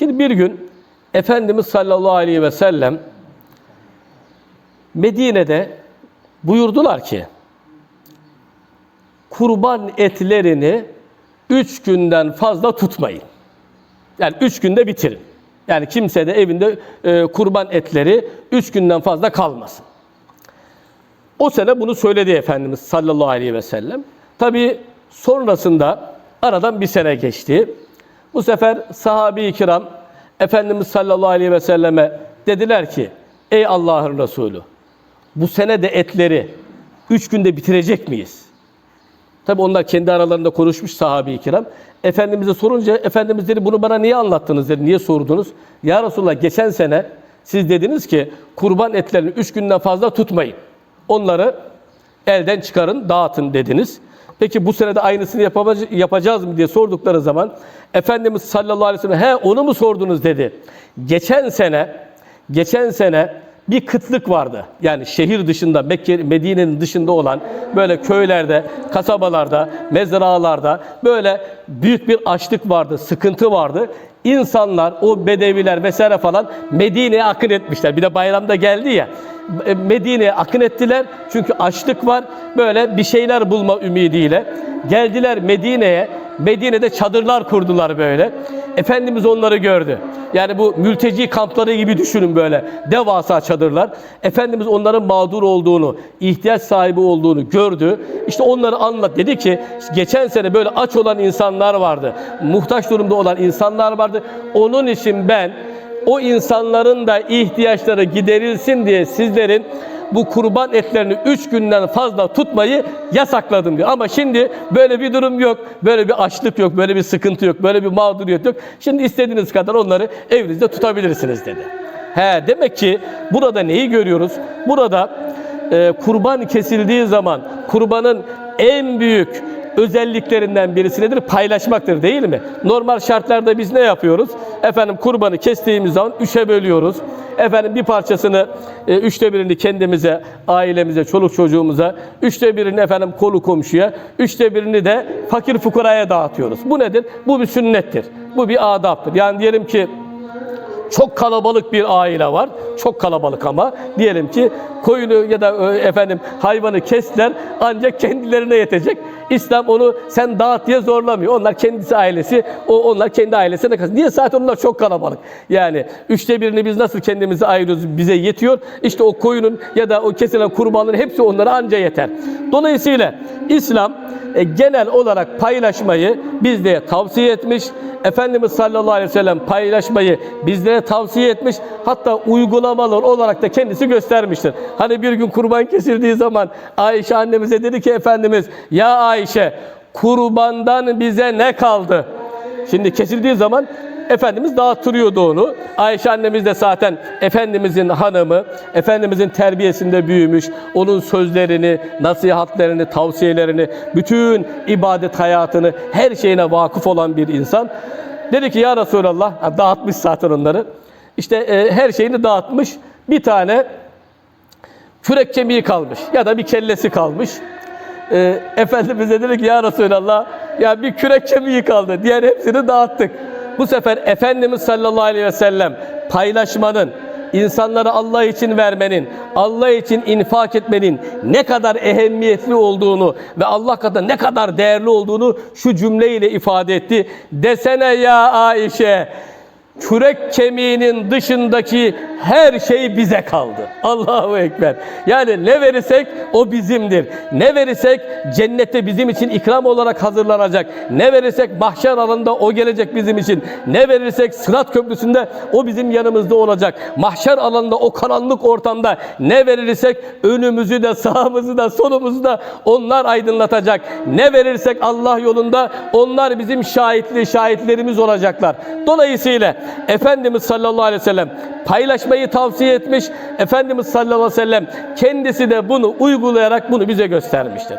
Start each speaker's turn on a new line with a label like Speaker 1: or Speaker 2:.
Speaker 1: Şimdi bir gün Efendimiz sallallahu aleyhi ve sellem Medine'de buyurdular ki kurban etlerini üç günden fazla tutmayın. Yani üç günde bitirin. Yani kimse de evinde e, kurban etleri üç günden fazla kalmasın. O sene bunu söyledi Efendimiz sallallahu aleyhi ve sellem. Tabi sonrasında aradan bir sene geçti. Bu sefer sahabi-i kiram Efendimiz sallallahu aleyhi ve selleme dediler ki ey Allah'ın Resulü bu sene de etleri üç günde bitirecek miyiz? Tabi onlar kendi aralarında konuşmuş sahabi-i kiram. Efendimiz'e sorunca Efendimiz dedi bunu bana niye anlattınız dedi. Niye sordunuz? Ya Resulallah geçen sene siz dediniz ki kurban etlerini üç günden fazla tutmayın. Onları elden çıkarın, dağıtın dediniz. Peki bu sene de aynısını yapacağız mı diye sordukları zaman Efendimiz sallallahu aleyhi ve sellem he onu mu sordunuz dedi. Geçen sene geçen sene bir kıtlık vardı. Yani şehir dışında, Mekke, Medine'nin dışında olan böyle köylerde, kasabalarda, mezralarda böyle büyük bir açlık vardı, sıkıntı vardı. İnsanlar, o bedeviler vesaire falan Medine'ye akın etmişler. Bir de bayramda geldi ya. e, Medine'ye akın ettiler. Çünkü açlık var. Böyle bir şeyler bulma ümidiyle. Geldiler Medine'ye. Medine'de çadırlar kurdular böyle. Efendimiz onları gördü. Yani bu mülteci kampları gibi düşünün böyle. Devasa çadırlar. Efendimiz onların mağdur olduğunu, ihtiyaç sahibi olduğunu gördü. İşte onları anlat. Dedi ki geçen sene böyle aç olan insanlar vardı. Muhtaç durumda olan insanlar vardı. Onun için ben o insanların da ihtiyaçları giderilsin diye sizlerin bu kurban etlerini üç günden fazla tutmayı yasakladım diyor. Ama şimdi böyle bir durum yok. Böyle bir açlık yok. Böyle bir sıkıntı yok. Böyle bir mağduriyet yok. Şimdi istediğiniz kadar onları evinizde tutabilirsiniz dedi. He demek ki burada neyi görüyoruz? Burada e, kurban kesildiği zaman kurbanın en büyük özelliklerinden birisi nedir? Paylaşmaktır değil mi? Normal şartlarda biz ne yapıyoruz? Efendim kurbanı kestiğimiz zaman üçe bölüyoruz. Efendim bir parçasını, e, üçte birini kendimize, ailemize, çoluk çocuğumuza, üçte birini efendim kolu komşuya, üçte birini de fakir fukaraya dağıtıyoruz. Bu nedir? Bu bir sünnettir. Bu bir adaptır. Yani diyelim ki çok kalabalık bir aile var. Çok kalabalık ama diyelim ki koyunu ya da e, efendim hayvanı kestiler ancak kendilerine yetecek. İslam onu sen dağıt diye zorlamıyor. Onlar kendisi ailesi, o onlar kendi ailesine kalsın. Niye zaten onlar çok kalabalık. Yani üçte birini biz nasıl kendimize ayırıyoruz bize yetiyor. İşte o koyunun ya da o kesilen kurbanların hepsi onlara anca yeter. Dolayısıyla İslam e, genel olarak paylaşmayı bizlere tavsiye etmiş. Efendimiz sallallahu aleyhi ve sellem paylaşmayı bizlere tavsiye etmiş. Hatta uygulamalar olarak da kendisi göstermiştir. Hani bir gün kurban kesildiği zaman Ayşe annemize dedi ki Efendimiz ya Ayşe kurbandan bize ne kaldı? Şimdi kesildiği zaman Efendimiz dağıttırıyordu onu. Ayşe annemiz de zaten Efendimizin hanımı, Efendimizin terbiyesinde büyümüş. Onun sözlerini, nasihatlerini, tavsiyelerini, bütün ibadet hayatını, her şeyine vakıf olan bir insan. Dedi ki ya Resulallah, dağıtmış zaten onları. İşte e, her şeyini dağıtmış. Bir tane kürek kemiği kalmış ya da bir kellesi kalmış. E, Efendimiz'e dedi ki ya Resulallah ya bir kürek kemiği kaldı. Diğer hepsini dağıttık. Bu sefer Efendimiz sallallahu aleyhi ve sellem paylaşmanın, insanlara Allah için vermenin, Allah için infak etmenin ne kadar ehemmiyetli olduğunu ve Allah katında ne kadar değerli olduğunu şu cümleyle ifade etti. Desene ya Ayşe, kürek kemiğinin dışındaki her şey bize kaldı. Allahu Ekber. Yani ne verirsek o bizimdir. Ne verirsek cennette bizim için ikram olarak hazırlanacak. Ne verirsek mahşer alanında o gelecek bizim için. Ne verirsek sırat köprüsünde o bizim yanımızda olacak. Mahşer alanında o karanlık ortamda ne verirsek önümüzü de sağımızı da solumuzu da onlar aydınlatacak. Ne verirsek Allah yolunda onlar bizim şahitli şahitlerimiz olacaklar. Dolayısıyla Efendimiz sallallahu aleyhi ve sellem paylaşmayı tavsiye etmiş. Efendimiz sallallahu aleyhi ve sellem kendisi de bunu uygulayarak bunu bize göstermiştir.